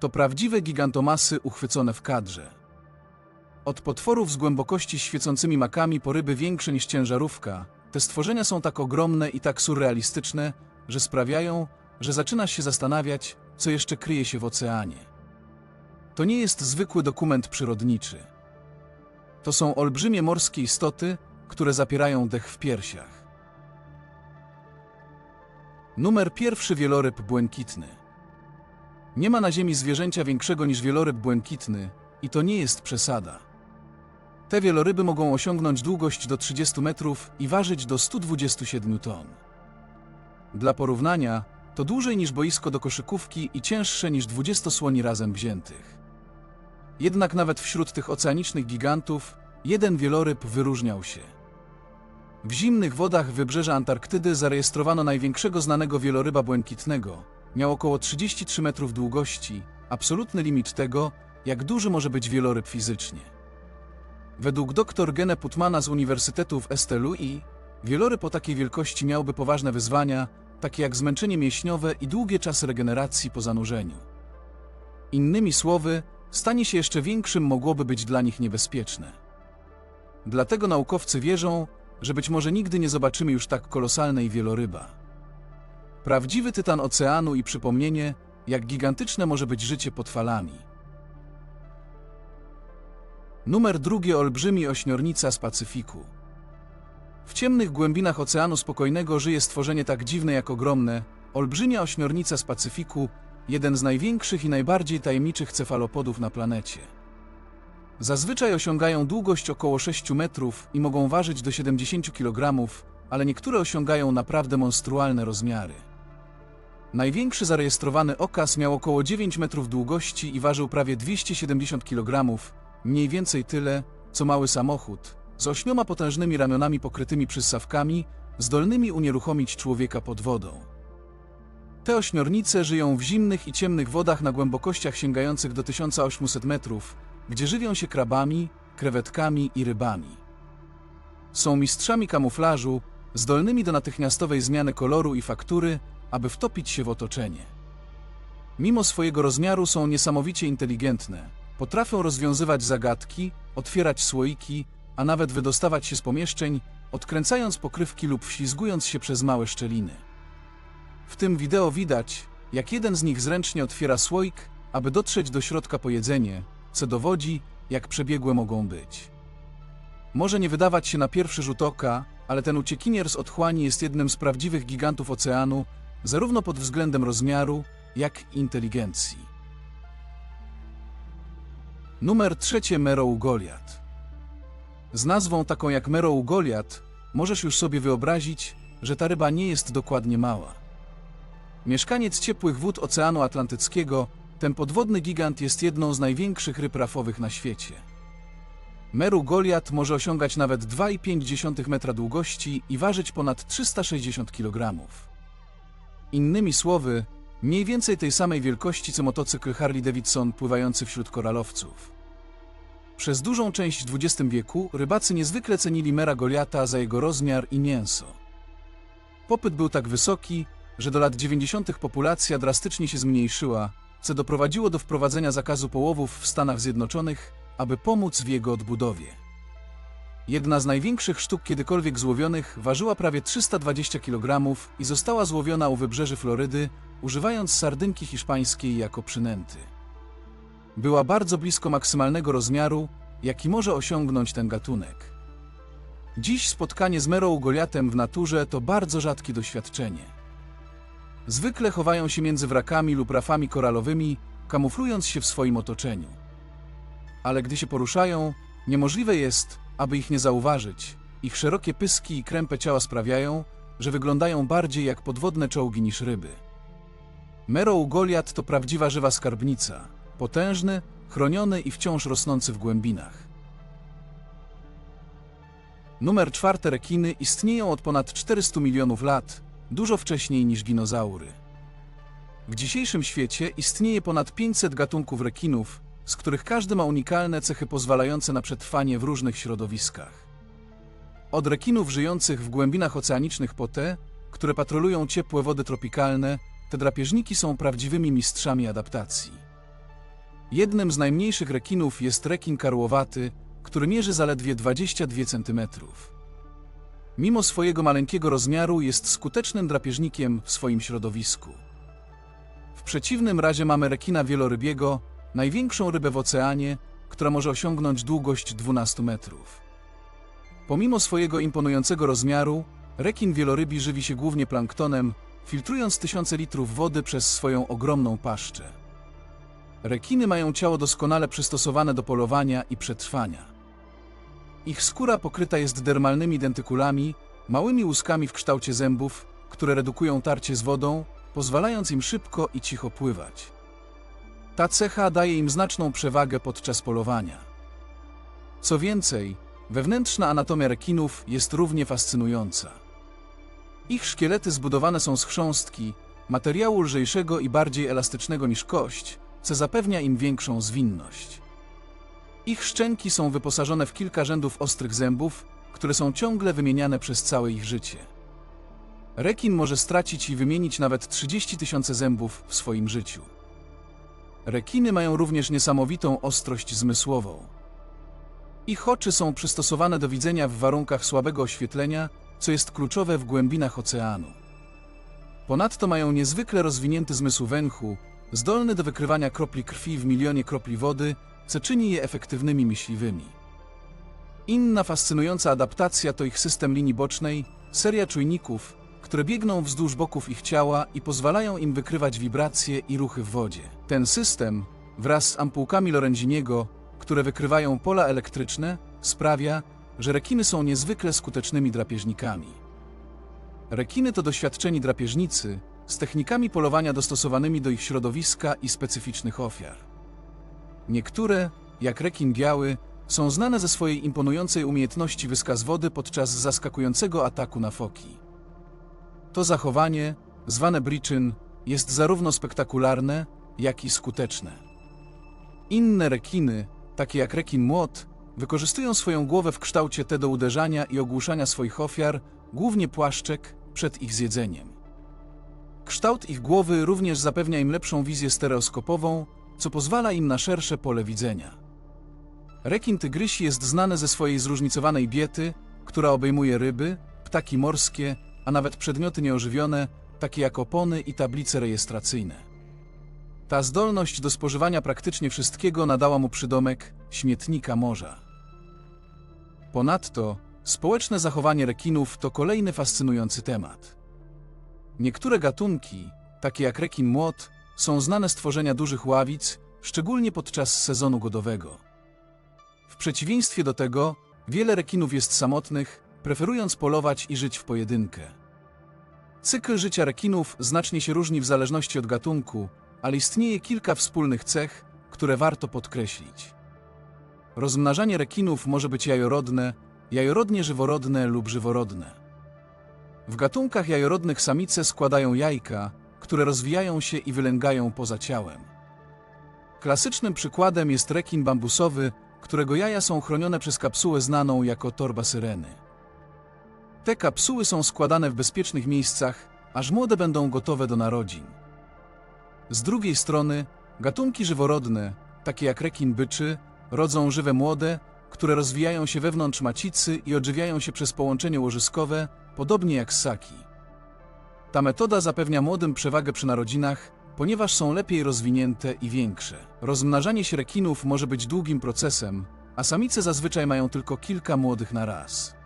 To prawdziwe gigantomasy uchwycone w kadrze. Od potworów z głębokości świecącymi makami po ryby większe niż ciężarówka, te stworzenia są tak ogromne i tak surrealistyczne, że sprawiają, że zaczynasz się zastanawiać, co jeszcze kryje się w oceanie. To nie jest zwykły dokument przyrodniczy. To są olbrzymie morskie istoty, które zapierają dech w piersiach. Numer pierwszy wieloryb błękitny. Nie ma na Ziemi zwierzęcia większego niż wieloryb błękitny i to nie jest przesada. Te wieloryby mogą osiągnąć długość do 30 metrów i ważyć do 127 ton. Dla porównania, to dłużej niż boisko do koszykówki i cięższe niż 20 słoni razem wziętych. Jednak nawet wśród tych oceanicznych gigantów jeden wieloryb wyróżniał się. W zimnych wodach wybrzeża Antarktydy zarejestrowano największego znanego wieloryba błękitnego. Miał około 33 metrów długości, absolutny limit tego, jak duży może być wieloryb fizycznie. Według dr Gene Putmana z Uniwersytetu w Estelui, wieloryb o takiej wielkości miałby poważne wyzwania, takie jak zmęczenie mięśniowe i długie czasy regeneracji po zanurzeniu. Innymi słowy, stanie się jeszcze większym mogłoby być dla nich niebezpieczne. Dlatego naukowcy wierzą, że być może nigdy nie zobaczymy już tak kolosalnej wieloryba. Prawdziwy tytan oceanu i przypomnienie, jak gigantyczne może być życie pod falami. Numer drugi olbrzymi ośmiornica z Pacyfiku. W ciemnych głębinach Oceanu Spokojnego żyje stworzenie tak dziwne jak ogromne, olbrzymia ośmiornica z Pacyfiku, jeden z największych i najbardziej tajemniczych cefalopodów na planecie. Zazwyczaj osiągają długość około 6 metrów i mogą ważyć do 70 kg, ale niektóre osiągają naprawdę monstrualne rozmiary. Największy zarejestrowany okaz miał około 9 metrów długości i ważył prawie 270 kg, mniej więcej tyle, co mały samochód, z ośmioma potężnymi ramionami pokrytymi przyssawkami, zdolnymi unieruchomić człowieka pod wodą. Te ośmiornice żyją w zimnych i ciemnych wodach na głębokościach sięgających do 1800 metrów, gdzie żywią się krabami, krewetkami i rybami. Są mistrzami kamuflażu, zdolnymi do natychmiastowej zmiany koloru i faktury, aby wtopić się w otoczenie. Mimo swojego rozmiaru są niesamowicie inteligentne. Potrafią rozwiązywać zagadki, otwierać słoiki, a nawet wydostawać się z pomieszczeń, odkręcając pokrywki lub wślizgując się przez małe szczeliny. W tym wideo widać, jak jeden z nich zręcznie otwiera słoik, aby dotrzeć do środka po jedzenie, co dowodzi, jak przebiegłe mogą być. Może nie wydawać się na pierwszy rzut oka, ale ten uciekinier z otchłani jest jednym z prawdziwych gigantów oceanu, zarówno pod względem rozmiaru, jak inteligencji. Numer trzecie Merou Goliat. Z nazwą taką jak Merou Goliat możesz już sobie wyobrazić, że ta ryba nie jest dokładnie mała. Mieszkaniec ciepłych wód Oceanu Atlantyckiego, ten podwodny gigant jest jedną z największych ryb rafowych na świecie. Meru Goliat może osiągać nawet 2,5 metra długości i ważyć ponad 360 kg. Innymi słowy, mniej więcej tej samej wielkości co motocykl Harley Davidson pływający wśród koralowców. Przez dużą część XX wieku rybacy niezwykle cenili Mera Goliata za jego rozmiar i mięso. Popyt był tak wysoki, że do lat 90. populacja drastycznie się zmniejszyła, co doprowadziło do wprowadzenia zakazu połowów w Stanach Zjednoczonych, aby pomóc w jego odbudowie. Jedna z największych sztuk kiedykolwiek złowionych ważyła prawie 320 kg i została złowiona u wybrzeży Florydy, używając sardynki hiszpańskiej jako przynęty. Była bardzo blisko maksymalnego rozmiaru, jaki może osiągnąć ten gatunek. Dziś spotkanie z Merą Goliatem w naturze to bardzo rzadkie doświadczenie. Zwykle chowają się między wrakami lub rafami koralowymi, kamuflując się w swoim otoczeniu. Ale gdy się poruszają, niemożliwe jest, aby ich nie zauważyć. Ich szerokie pyski i krępe ciała sprawiają, że wyglądają bardziej jak podwodne czołgi niż ryby. Merou Goliat to prawdziwa żywa skarbnica, potężny, chroniony i wciąż rosnący w głębinach. Numer czwarte rekiny istnieją od ponad 400 milionów lat, dużo wcześniej niż dinozaury. W dzisiejszym świecie istnieje ponad 500 gatunków rekinów, z których każdy ma unikalne cechy pozwalające na przetrwanie w różnych środowiskach. Od rekinów żyjących w głębinach oceanicznych po te, które patrolują ciepłe wody tropikalne, te drapieżniki są prawdziwymi mistrzami adaptacji. Jednym z najmniejszych rekinów jest rekin karłowaty, który mierzy zaledwie 22 cm. Mimo swojego maleńkiego rozmiaru jest skutecznym drapieżnikiem w swoim środowisku. W przeciwnym razie mamy rekina wielorybiego, największą rybę w oceanie, która może osiągnąć długość 12 metrów. Pomimo swojego imponującego rozmiaru, rekin wielorybi żywi się głównie planktonem, filtrując tysiące litrów wody przez swoją ogromną paszczę. Rekiny mają ciało doskonale przystosowane do polowania i przetrwania. Ich skóra pokryta jest dermalnymi dentykulami, małymi łuskami w kształcie zębów, które redukują tarcie z wodą, pozwalając im szybko i cicho pływać. Ta cecha daje im znaczną przewagę podczas polowania. Co więcej, wewnętrzna anatomia rekinów jest równie fascynująca. Ich szkielety zbudowane są z chrząstki, materiału lżejszego i bardziej elastycznego niż kość, co zapewnia im większą zwinność. Ich szczęki są wyposażone w kilka rzędów ostrych zębów, które są ciągle wymieniane przez całe ich życie. Rekin może stracić i wymienić nawet 30 tysięcy zębów w swoim życiu. Rekiny mają również niesamowitą ostrość zmysłową. Ich oczy są przystosowane do widzenia w warunkach słabego oświetlenia, co jest kluczowe w głębinach oceanu. Ponadto mają niezwykle rozwinięty zmysł węchu, zdolny do wykrywania kropli krwi w milionie kropli wody, co czyni je efektywnymi myśliwymi. Inna fascynująca adaptacja to ich system linii bocznej, seria czujników, które biegną wzdłuż boków ich ciała i pozwalają im wykrywać wibracje i ruchy w wodzie. Ten system, wraz z ampułkami Lorenziniego, które wykrywają pola elektryczne, sprawia, że rekiny są niezwykle skutecznymi drapieżnikami. Rekiny to doświadczeni drapieżnicy z technikami polowania dostosowanymi do ich środowiska i specyficznych ofiar. Niektóre, jak rekin biały, są znane ze swojej imponującej umiejętności wyskaz wody podczas zaskakującego ataku na foki. To zachowanie, zwane briczyn, jest zarówno spektakularne, jak i skuteczne. Inne rekiny, takie jak rekin młot, wykorzystują swoją głowę w kształcie T do uderzania i ogłuszania swoich ofiar, głównie płaszczek, przed ich zjedzeniem. Kształt ich głowy również zapewnia im lepszą wizję stereoskopową, co pozwala im na szersze pole widzenia. Rekin tygrysi jest znany ze swojej zróżnicowanej diety, która obejmuje ryby, ptaki morskie, a nawet przedmioty nieożywione, takie jak opony i tablice rejestracyjne. Ta zdolność do spożywania praktycznie wszystkiego nadała mu przydomek śmietnika morza. Ponadto, społeczne zachowanie rekinów to kolejny fascynujący temat. Niektóre gatunki, takie jak rekin młot, są znane z tworzenia dużych ławic, szczególnie podczas sezonu godowego. W przeciwieństwie do tego, wiele rekinów jest samotnych, preferując polować i żyć w pojedynkę. Cykl życia rekinów znacznie się różni w zależności od gatunku, ale istnieje kilka wspólnych cech, które warto podkreślić. Rozmnażanie rekinów może być jajorodne, jajorodnie żyworodne lub żyworodne. W gatunkach jajorodnych samice składają jajka, które rozwijają się i wylęgają poza ciałem. Klasycznym przykładem jest rekin bambusowy, którego jaja są chronione przez kapsułę znaną jako torba syreny. Te kapsuły są składane w bezpiecznych miejscach, aż młode będą gotowe do narodzin. Z drugiej strony, gatunki żyworodne, takie jak rekin byczy, rodzą żywe młode, które rozwijają się wewnątrz macicy i odżywiają się przez połączenie łożyskowe, podobnie jak ssaki. Ta metoda zapewnia młodym przewagę przy narodzinach, ponieważ są lepiej rozwinięte i większe. Rozmnażanie się rekinów może być długim procesem, a samice zazwyczaj mają tylko kilka młodych na raz.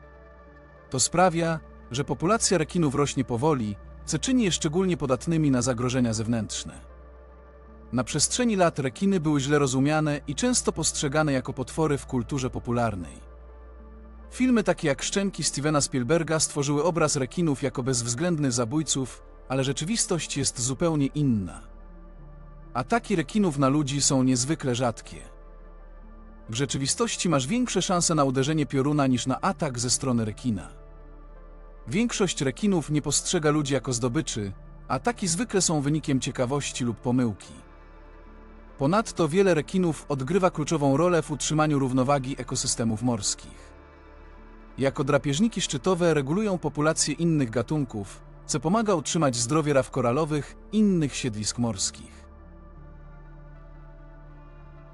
To sprawia, że populacja rekinów rośnie powoli, co czyni je szczególnie podatnymi na zagrożenia zewnętrzne. Na przestrzeni lat rekiny były źle rozumiane i często postrzegane jako potwory w kulturze popularnej. Filmy takie jak Szczęki Stevena Spielberga stworzyły obraz rekinów jako bezwzględnych zabójców, ale rzeczywistość jest zupełnie inna. Ataki rekinów na ludzi są niezwykle rzadkie. W rzeczywistości masz większe szanse na uderzenie pioruna niż na atak ze strony rekina. Większość rekinów nie postrzega ludzi jako zdobyczy, ataki zwykle są wynikiem ciekawości lub pomyłki. Ponadto wiele rekinów odgrywa kluczową rolę w utrzymaniu równowagi ekosystemów morskich. Jako drapieżniki szczytowe regulują populację innych gatunków, co pomaga utrzymać zdrowie raw koralowych innych siedlisk morskich.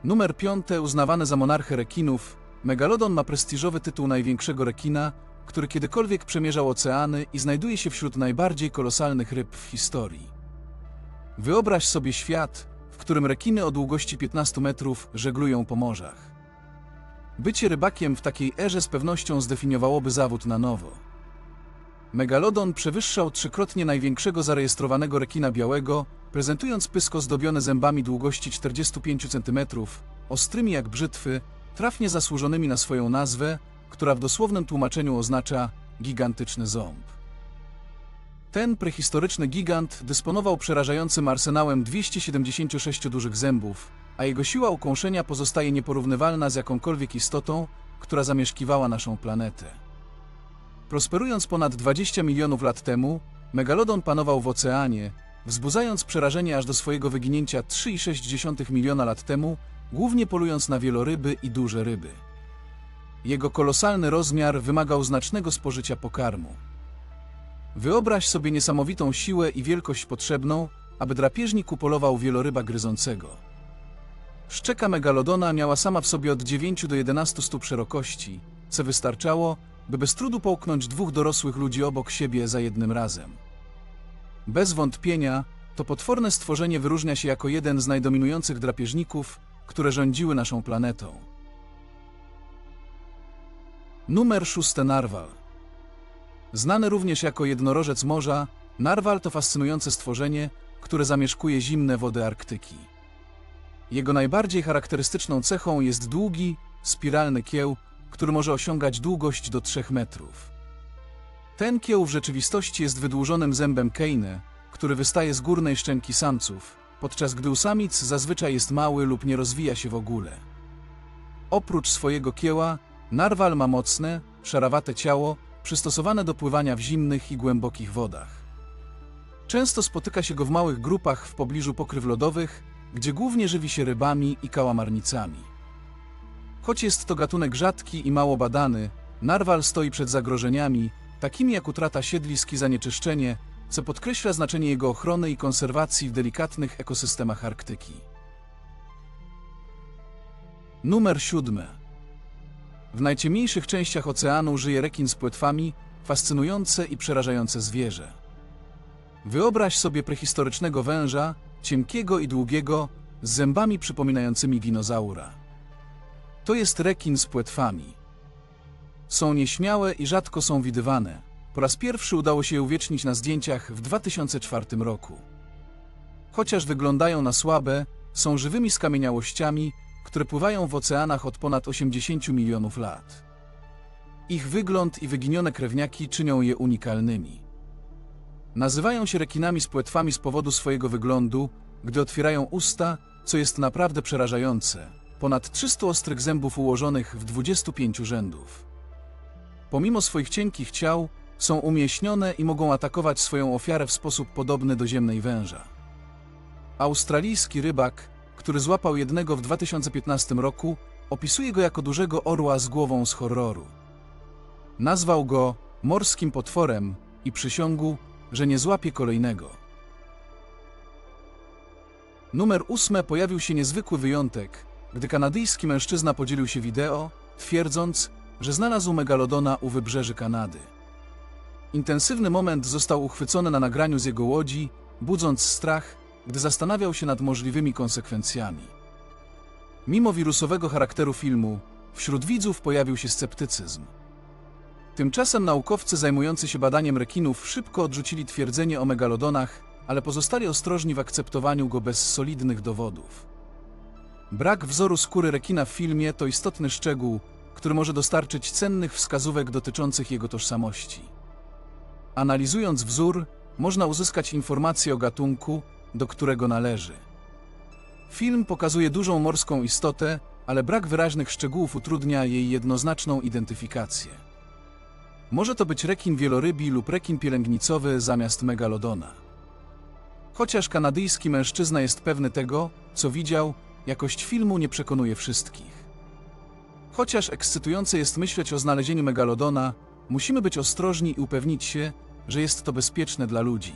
Numer piąte, uznawany za monarchę rekinów, Megalodon ma prestiżowy tytuł największego rekina, który kiedykolwiek przemierzał oceany i znajduje się wśród najbardziej kolosalnych ryb w historii. Wyobraź sobie świat, w którym rekiny o długości 15 metrów żeglują po morzach. Bycie rybakiem w takiej erze z pewnością zdefiniowałoby zawód na nowo. Megalodon przewyższał trzykrotnie największego zarejestrowanego rekina białego, prezentując pysko zdobione zębami długości 45 cm, ostrymi jak brzytwy, trafnie zasłużonymi na swoją nazwę, która w dosłownym tłumaczeniu oznacza gigantyczny ząb. Ten prehistoryczny gigant dysponował przerażającym arsenałem 276 dużych zębów, a jego siła ukąszenia pozostaje nieporównywalna z jakąkolwiek istotą, która zamieszkiwała naszą planetę. Prosperując ponad 20 milionów lat temu, megalodon panował w oceanie, wzbudzając przerażenie aż do swojego wyginięcia 3,6 miliona lat temu, głównie polując na wieloryby i duże ryby. Jego kolosalny rozmiar wymagał znacznego spożycia pokarmu. Wyobraź sobie niesamowitą siłę i wielkość potrzebną, aby drapieżnik upolował wieloryba gryzącego. Szczeka megalodona miała sama w sobie od 9 do 11 stóp szerokości, co wystarczało, by bez trudu połknąć dwóch dorosłych ludzi obok siebie za jednym razem. Bez wątpienia, to potworne stworzenie wyróżnia się jako jeden z najdominujących drapieżników, które rządziły naszą planetą. Numer szósty Narwal. Znany również jako jednorożec morza, narwal to fascynujące stworzenie, które zamieszkuje zimne wody Arktyki. Jego najbardziej charakterystyczną cechą jest długi, spiralny kieł, który może osiągać długość do 3 metrów. Ten kieł w rzeczywistości jest wydłużonym zębem Keine, który wystaje z górnej szczęki samców, podczas gdy u samic zazwyczaj jest mały lub nie rozwija się w ogóle. Oprócz swojego kieła, narwal ma mocne, szarawate ciało, przystosowane do pływania w zimnych i głębokich wodach. Często spotyka się go w małych grupach w pobliżu pokryw lodowych, gdzie głównie żywi się rybami i kałamarnicami. Choć jest to gatunek rzadki i mało badany, narwal stoi przed zagrożeniami, takimi jak utrata siedlisk i zanieczyszczenie, co podkreśla znaczenie jego ochrony i konserwacji w delikatnych ekosystemach Arktyki. Numer siódmy. W najciemniejszych częściach oceanu żyje rekin z płetwami, fascynujące i przerażające zwierzę. Wyobraź sobie prehistorycznego węża, cienkiego i długiego, z zębami przypominającymi dinozaura. To jest rekin z płetwami. Są nieśmiałe i rzadko są widywane. Po raz pierwszy udało się je uwiecznić na zdjęciach w 2004 roku. Chociaż wyglądają na słabe, są żywymi skamieniałościami, które pływają w oceanach od ponad 80 milionów lat. Ich wygląd i wyginione krewniaki czynią je unikalnymi. Nazywają się rekinami z płetwami z powodu swojego wyglądu, gdy otwierają usta, co jest naprawdę przerażające. Ponad 300 ostrych zębów ułożonych w 25 rzędów. Pomimo swoich cienkich ciał, są umieśnione i mogą atakować swoją ofiarę w sposób podobny do ziemnej węża. Australijski rybak, który złapał jednego w 2015 roku, opisuje go jako dużego orła z głową z horroru. Nazwał go morskim potworem i przysiągł, że nie złapie kolejnego. Numer ósme pojawił się niezwykły wyjątek, gdy kanadyjski mężczyzna podzielił się wideo, twierdząc, że znalazł megalodona u wybrzeży Kanady. Intensywny moment został uchwycony na nagraniu z jego łodzi, budząc strach, gdy zastanawiał się nad możliwymi konsekwencjami. Mimo wirusowego charakteru filmu, wśród widzów pojawił się sceptycyzm. Tymczasem naukowcy zajmujący się badaniem rekinów szybko odrzucili twierdzenie o megalodonach, ale pozostali ostrożni w akceptowaniu go bez solidnych dowodów. Brak wzoru skóry rekina w filmie to istotny szczegół, który może dostarczyć cennych wskazówek dotyczących jego tożsamości. Analizując wzór, można uzyskać informacje o gatunku, do którego należy. Film pokazuje dużą morską istotę, ale brak wyraźnych szczegółów utrudnia jej jednoznaczną identyfikację. Może to być rekin wielorybi lub rekin pielęgnicowy zamiast megalodona. Chociaż kanadyjski mężczyzna jest pewny tego, co widział, jakość filmu nie przekonuje wszystkich. Chociaż ekscytujące jest myśleć o znalezieniu megalodona, musimy być ostrożni i upewnić się, że jest to bezpieczne dla ludzi.